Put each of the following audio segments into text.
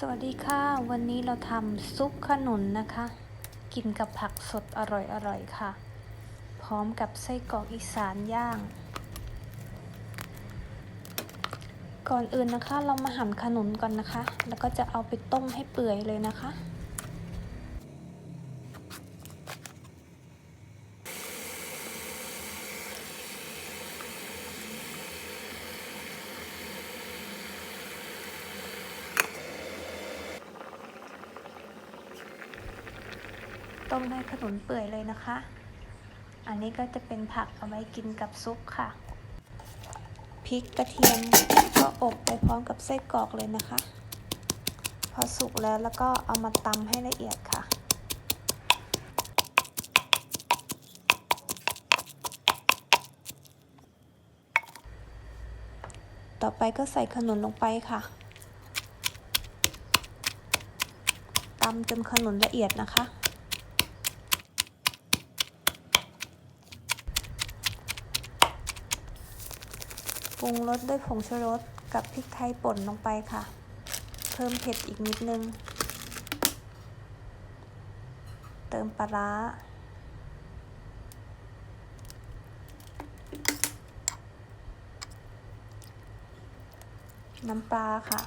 สวัสดีค่ะ วันนี้เราทำซุปขนุนนะคะ กินกับผักสดอร่อยๆค่ะ พร้อมกับไส้กรอกอีสานย่าง ก่อนอื่นนะคะเรามาหั่นขนุนก่อนนะคะ แล้วก็จะเอาไปต้มให้เปื่อยเลยนะคะ ต้มให้ขนุนเปื่อยเลยนะคะ อันนี้ก็จะเป็นผักเอาไว้กินกับซุปค่ะ พริกกระเทียมก็อบไปพร้อมกับไส้กรอกเลยนะคะ พอสุกแล้วแล้วก็เอามาตำให้ละเอียดค่ะต่อไปก็ใส่ขนุนลงไปค่ะ ตำจนขนุนละเอียดนะคะ ปรุงรสด้วยผงชูรสกับพริกไทยป่นลงไปค่ะ เพิ่มเผ็ดอีกนิดนึง เติมปลาร้า น้ำปลาค่ะ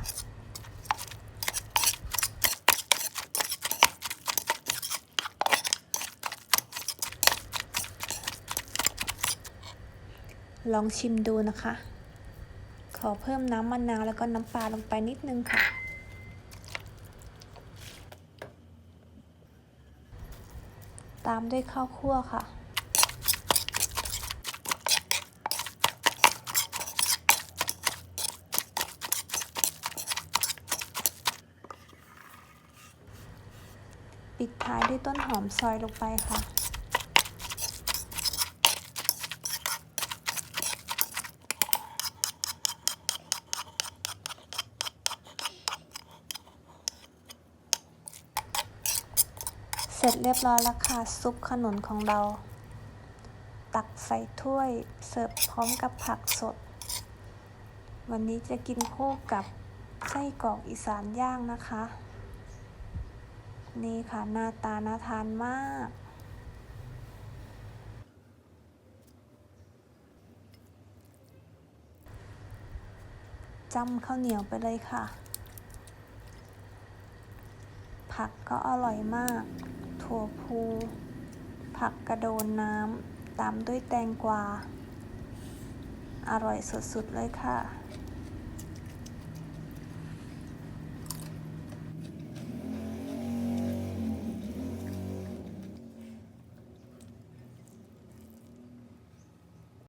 ลองชิมดูนะคะ ขอเพิ่มน้ำมะนาวแล้วก็น้ำปลาลงไปนิดนึงค่ะ ตามด้วยข้าวคั่วค่ะ ปิดท้ายด้วยต้นหอมซอยลงไปค่ะ เสร็จเรียบร้อยแล้วค่ะ ซุปขนุนของเรา ตักใส่ถ้วยเสิร์ฟพร้อมกับผักสด วันนี้จะกินคู่กับไส้กรอกอีสานย่างนะคะ นี่ค่ะหน้าตาน่าทานมากจำข้าวเหนียวไปเลยค่ะ ผักก็อร่อยมาก ถั่วพู ผักกระโดนน้ำ ตามด้วยแตงกวา อร่อยสุดๆเลยค่ะ